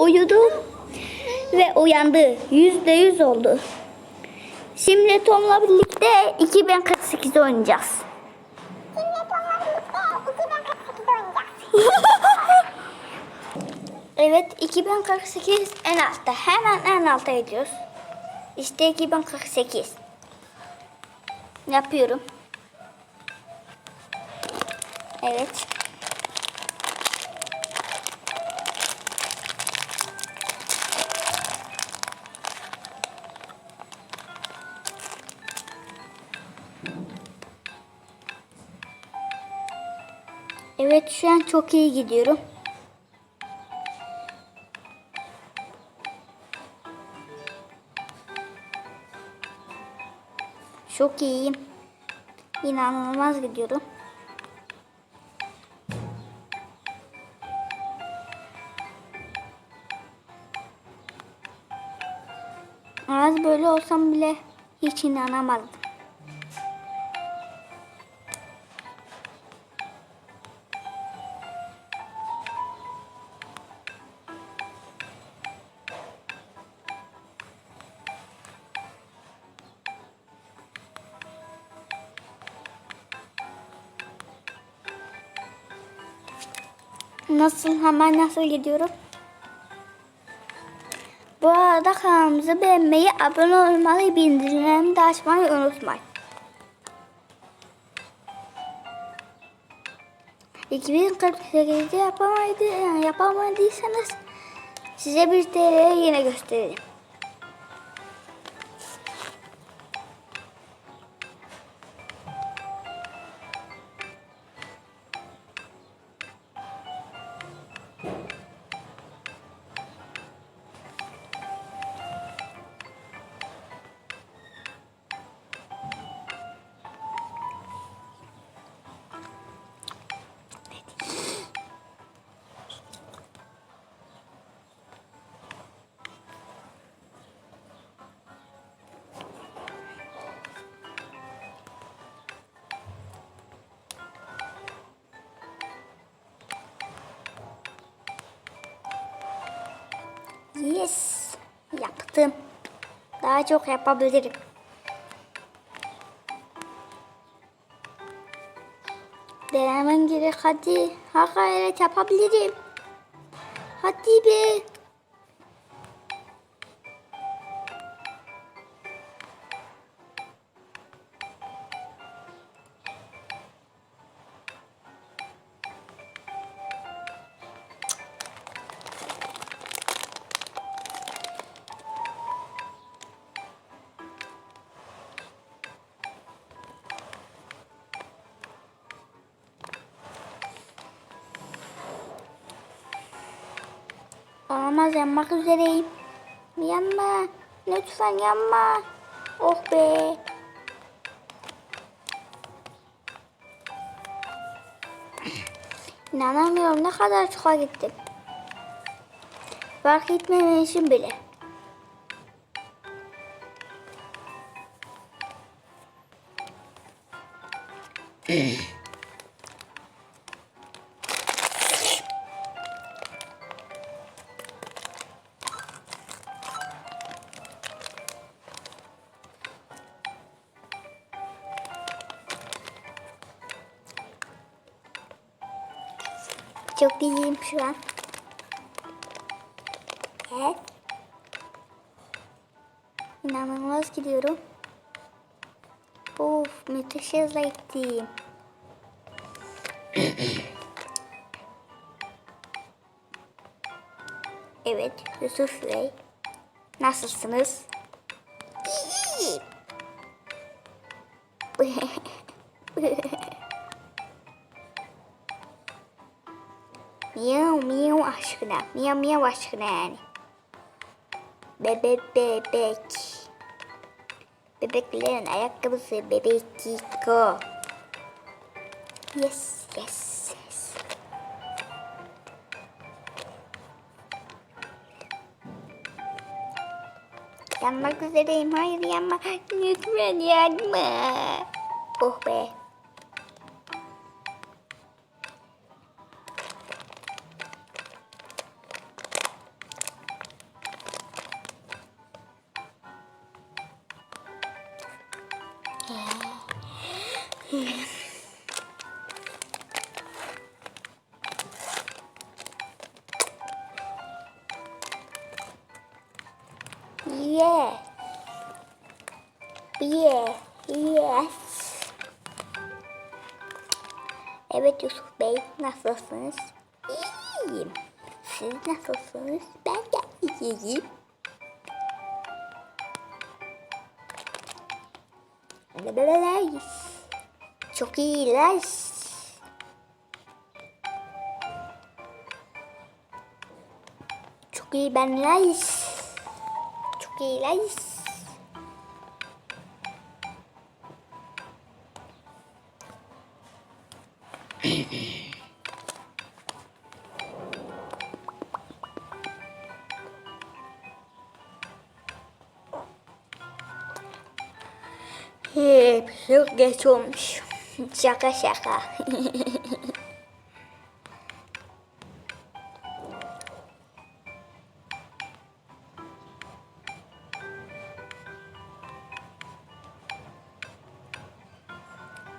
uyudum ve uyandı. Yüzde yüz oldu. Şimdi Tom'la birlikte 2048 oynayacağız. Evet 2048 en altta. Hemen en alta gidiyoruz. İşte 2048. Yapıyorum. Evet. Evet şu an çok iyi gidiyorum. Çok iyiyim. İnanılmaz gidiyorum. Az böyle olsam bile hiç inanamazdım. Nasıl hemen nasıl gidiyorum? Bu arada kanalımızı beğenmeyi, abone olmayı, bildirimlerimi de açmayı unutmayın. 2048'de yapamaydı, yapamadıysanız size bir TL yine göstereyim. Yaptım. Daha çok yapabilirim. Denemen gerek hadi. Ha gayret yapabilirim. Hadi be. Olamaz yanmak üzereyim. Yanma. Lütfen yanma. Oh be. İnanamıyorum ne kadar çok gittim. Fark etmemişim bile. Çok iyiyim şu an. Evet. İnanılmaz gidiyorum. Of müthiş hızla gittim. evet Yusuf Bey. Nasılsınız? Aşkına. Miyav miyav aşkına yani. Bebek bebek. Bebeklerin ayakkabısı bebekiko. Yes yes yes. Yanmak üzereyim. Hayır yanma. Lütfen yanma. Oh be. Nasılsınız? İyiyim. Siz nasılsınız? Ben de iyiyim. Blablabla. Çok iyiler. Çok iyi benler. Çok iyiler. Geç olmuş. Şaka şaka.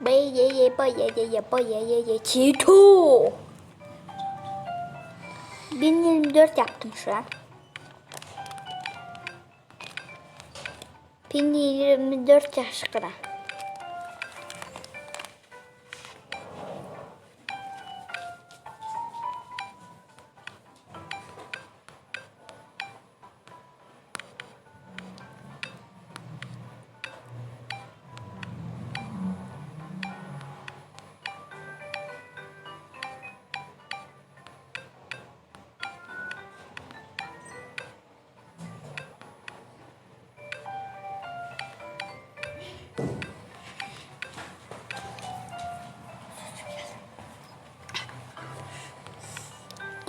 Bay ye ye bay ye ye ye bay ye ye ye Çito. 1024 yaptım şu an. 1024 aşkına.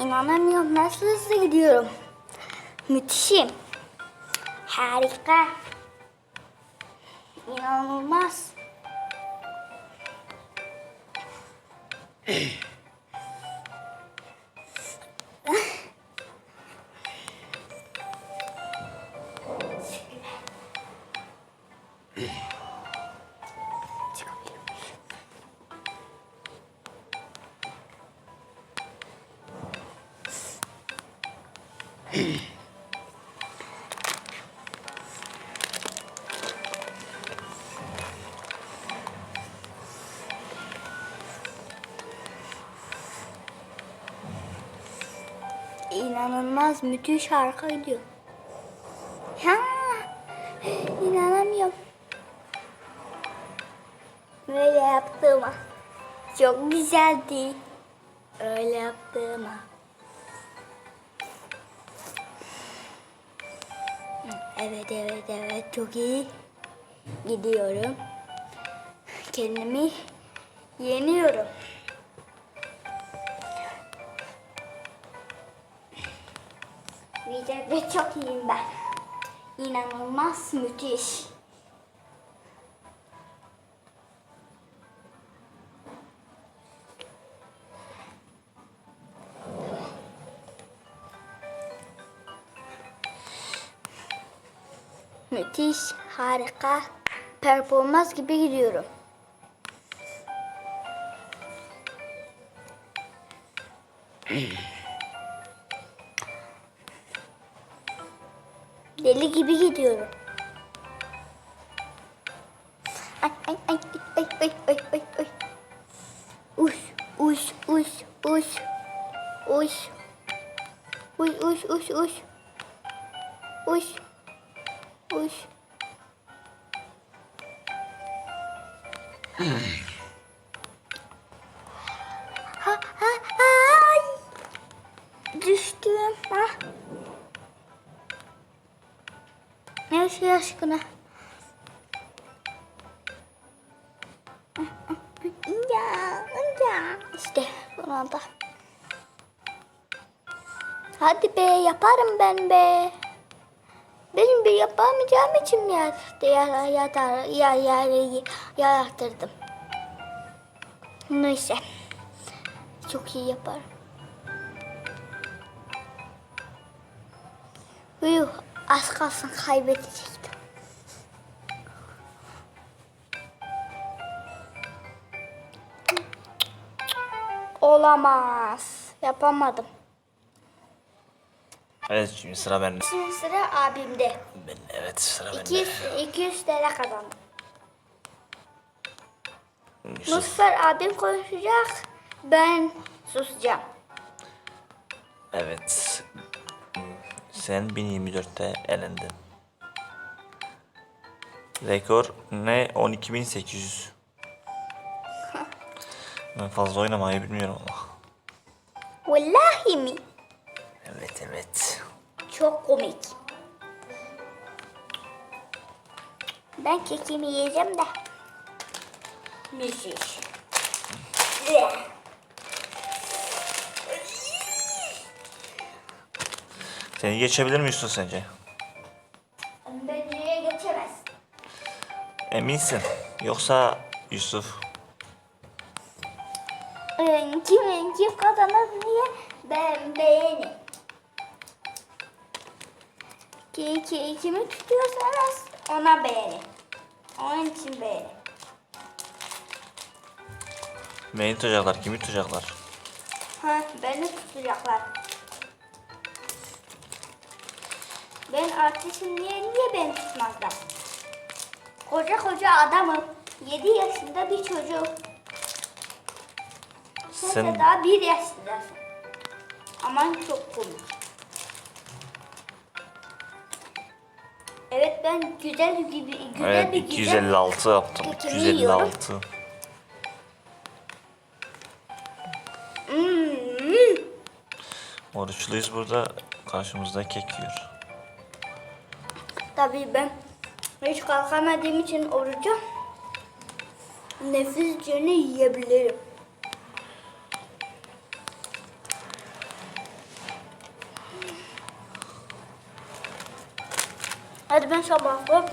İnanamıyorum nasıl hızlı gidiyorum. Müthişim. Harika. İnanılmaz. İnanılmaz müthiş harika gidiyor. Ha, inanamıyorum. Böyle yaptığıma. Çok güzeldi. Öyle yaptığıma. Evet evet evet çok iyi. Gidiyorum. Kendimi yeniyorum. Çok iyiyim ben. İnanılmaz müthiş. Müthiş, harika, performans gibi gidiyorum. Düştüm. Ha. Ne şey aşkına. Ya, ya. İşte buna da. Hadi be yaparım ben be. Benim bir yapamayacağım için ya yatar ya ya ya yarattırdım. Neyse. Çok iyi yaparım. Yuh az kalsın kaybedecektim. Olamaz. Yapamadım. Evet şimdi sıra bende. Şimdi sıra abimde. Ben, evet sıra bende. 200, 200 TL kazandım. Nusfer abim konuşacak. Ben susacağım. Evet. Sen 1024'te elendin. Rekor ne? 12800. Ben fazla oynamayı bilmiyorum ama. Vallahi mi? Evet evet. Çok komik. Ben kekimi yiyeceğim de. Müzik. Seni geçebilir mi Yusuf sence? Bence geçemez. Eminsin. Yoksa Yusuf. Ee, Kim, kazanır diye ben beğenin. Ki, ki, kimi tutuyorsanız ona beğenin. Onun için beğenin. Beni tutacaklar. Kimi tutacaklar? Ha, beni tutacaklar. Ben artistim diye niye beni tutmazlar? Koca koca adamım. 7 yaşında bir çocuk. Sen, Sen- de daha 1 yaşındasın. Aman çok komik. Evet ben güzel gibi güzel Evet bir güzel 256 yaptım. Kekimi yiyorum. 256. Hmm. Oruçluyuz burada. Karşımızda kek yiyor. Tabii ben hiç kalkamadığım için oruca nefisce ne yiyebilirim. Hadi ben sabahlı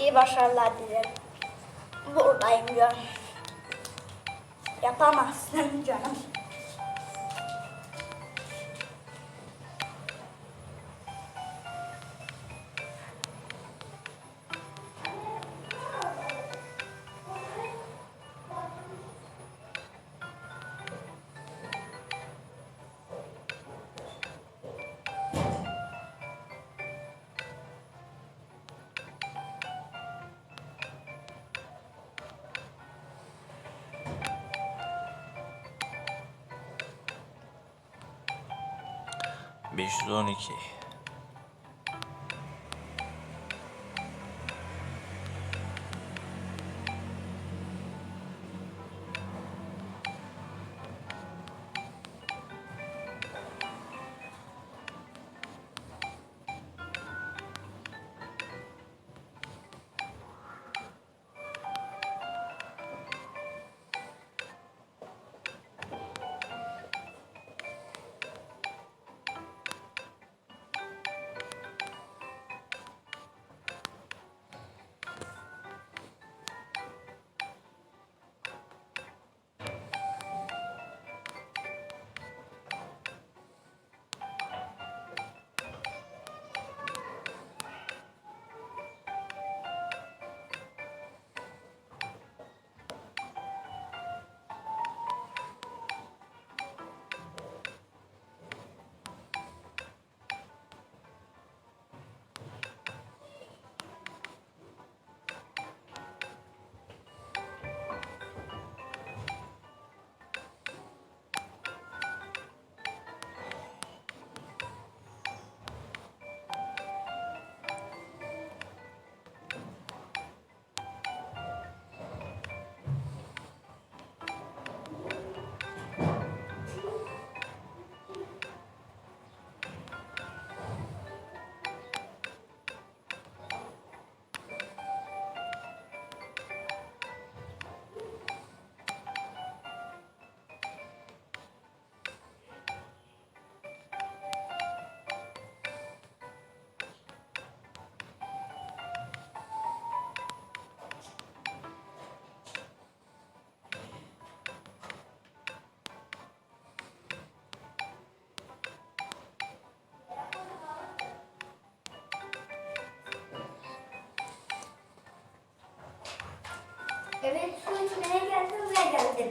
iyi başarılar dilerim. Buradayım canım. Yapamazsın canım. 512 Ben su içmeye geldim ve geldim.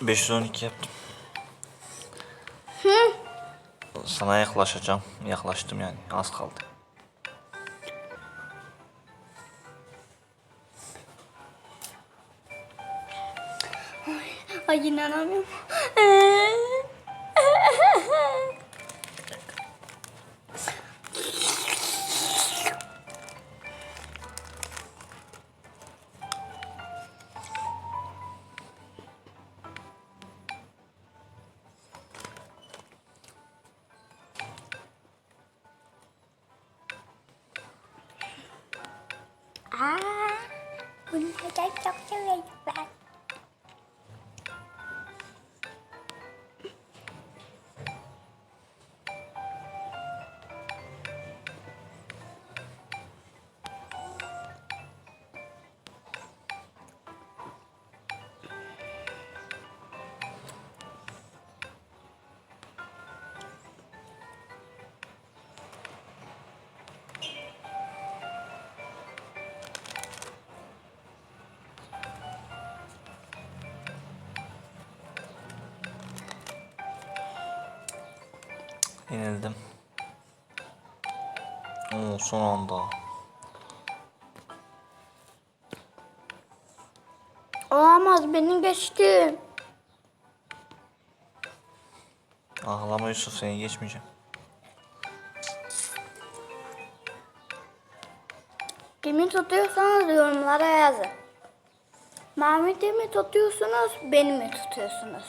512 yaptım. Hı? Sana yaklaşacağım. Yaklaştım yani. Az kaldı. Ay, ay inanamıyorum. Ee... bunlardan çok severim ben. Yenildim. Oo, son anda. Olamaz beni geçti. Ağlama Yusuf seni geçmeyeceğim. Kimi tutuyorsanız yorumlara yazın. Mehmet'i mi tutuyorsunuz, beni mi tutuyorsunuz?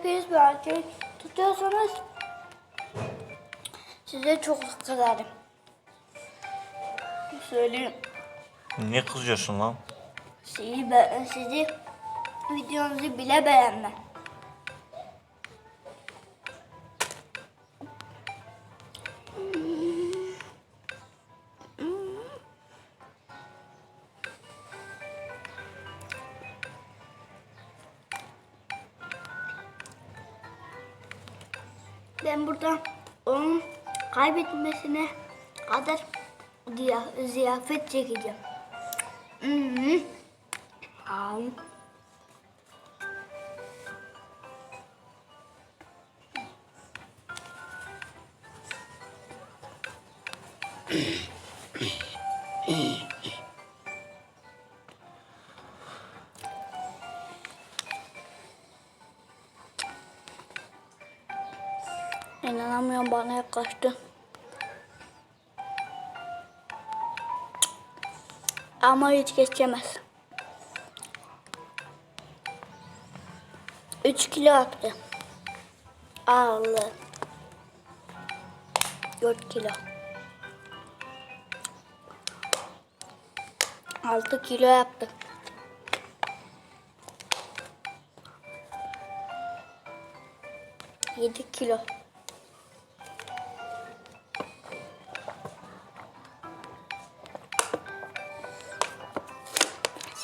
Hepiniz bir erkek tutuyorsanız size çok kızarım. Söyleyeyim. Niye kızıyorsun lan? Sizi, be- sizi videonuzu bile beğenmem. Kaybetmesine kadar ziya- ziyafet çekeceğim. Hmm. Am. İnanamıyorum bana yaklaştı. Ama hiç geçemez. 3 kilo yaptı. Ağırlığı. 4 kilo. 6 kilo yaptı. Yedi kilo.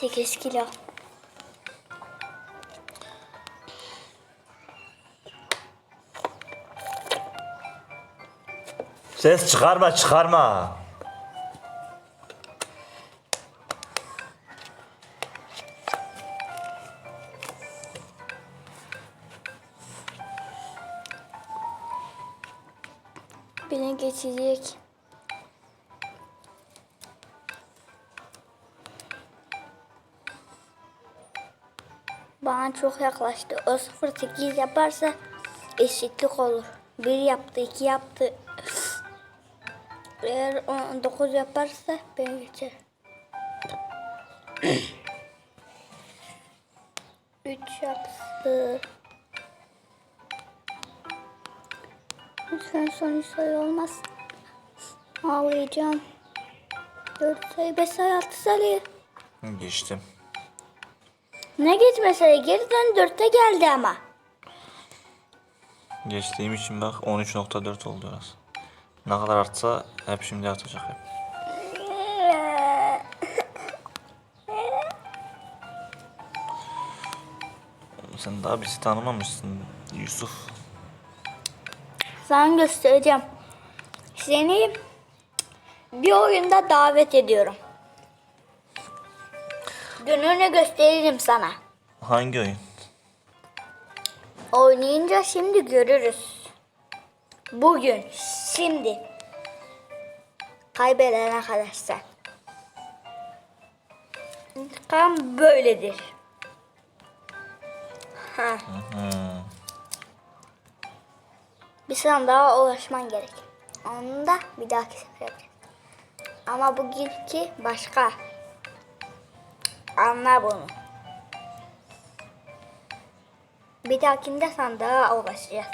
Sekiz kilo. Ses çıkarma çıkarma. Çok yaklaştı. O 08 yaparsa eşitlik olur. 1 yaptı, 2 yaptı. Eğer 9 yaparsa ben geçer. 3 yaptı. Lütfen son sayı olmaz. Ağlayacağım. 4 sayı, 5 sayı, 6 sayı. Geçtim. Ne geçmese geri dön 4'te geldi ama. Geçtiğim için bak 13.4 oldu biraz. Ne kadar artsa hep şimdi artacak hep. Sen daha bizi tanımamışsın Yusuf. Sana göstereceğim. Seni bir oyunda davet ediyorum. Gününü gösteririm sana. Hangi oyun? Oynayınca şimdi görürüz. Bugün, şimdi. Kaybeden arkadaşlar. İntikam böyledir. Ha. Hmm. Bir sana daha ulaşman gerek. Onu da bir dahaki sefer yapacağız. Ama bugünkü başka. Anla bunu. Bir dahakinde sandığa ulaşacağız.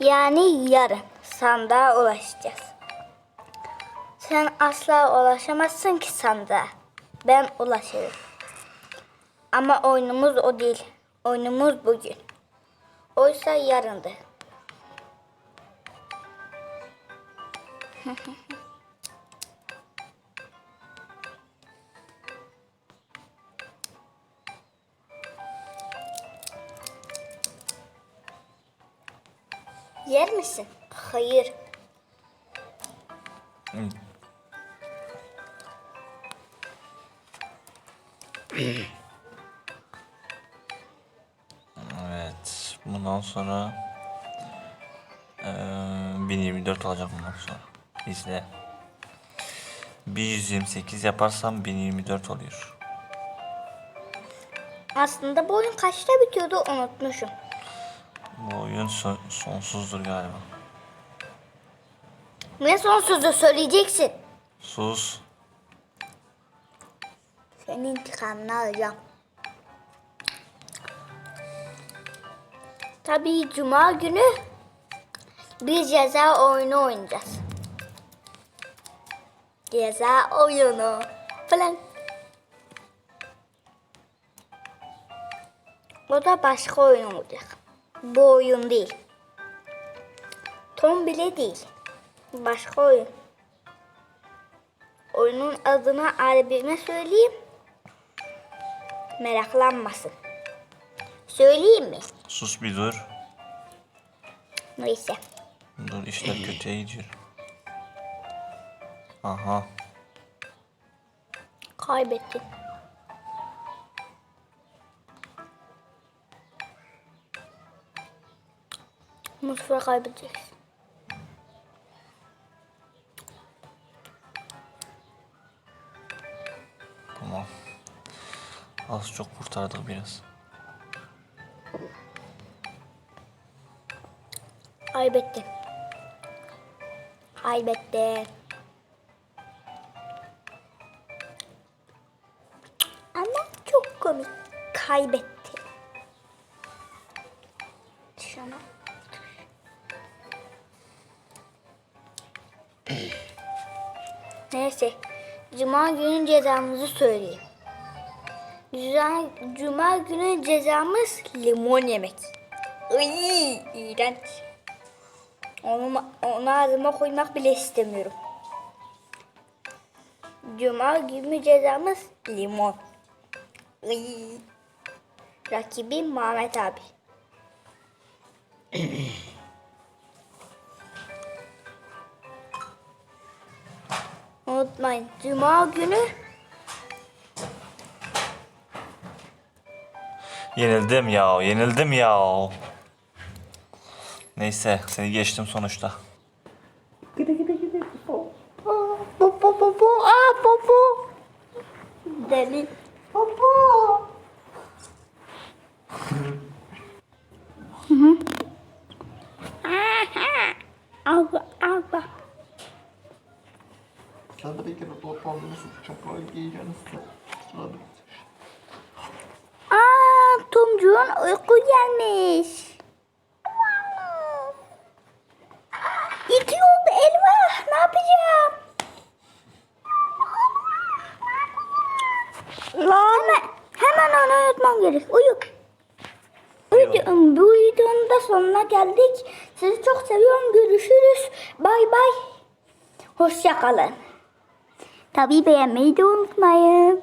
Yani yarın sandığa ulaşacağız. Sen asla ulaşamazsın ki sandığa. Ben ulaşırım. Ama oyunumuz o değil. Oyunumuz bugün. Oysa yarındı. Yer misin? Hayır. Evet. Bundan sonra eee 1024 alacağım bundan sonra. İzle. 128 yaparsam 1024 oluyor. Aslında bu oyun kaçta bitiyordu unutmuşum. Bu oyun son- sonsuzdur galiba. Ne son sözü söyleyeceksin? Sus. Senin intikamını alacağım. Tabii cuma günü bir ceza oyunu oynayacağız. Ceza oyunu falan. O da başka oyun olacak. Bu oyun değil. Tom bile değil. Başka oyun. Oyunun adını Arabime söyleyeyim. Meraklanmasın. Söyleyeyim mi? Sus bir dur. Neyse. Dur işler kötüye gidiyor. Aha. Kaybettin. Bu sefer kaybedeceksin. Tamam. Az çok kurtardık biraz. Kaybettin. Kaybettin. Ama çok komik. Kaybetti. Neyse. Cuma günü cezamızı söyleyeyim. Cuma, Cuma günü cezamız limon yemek. Iy, iğrenç. Onu, onu ağzıma koymak bile istemiyorum. Cuma günü cezamız limon. Iy. Rakibim Mehmet abi. Unutmayın Cuma günü Yenildim ya, yenildim ya. Neyse, seni geçtim sonuçta. Bu bu bu bu aa bu bu. Deli. Bu bu. Sırada Aa Tomcuğun uyku gelmiş. İki oldu Elva. Ne yapacağım? Lan. Hemen, hemen onu uyutmam gerek. Uyu. Uyudum. Bu videonun da sonuna geldik. Sizi çok seviyorum. Görüşürüz. Bay bay. Hoşça kalın. Tabii beğenmeyi de unutmayın.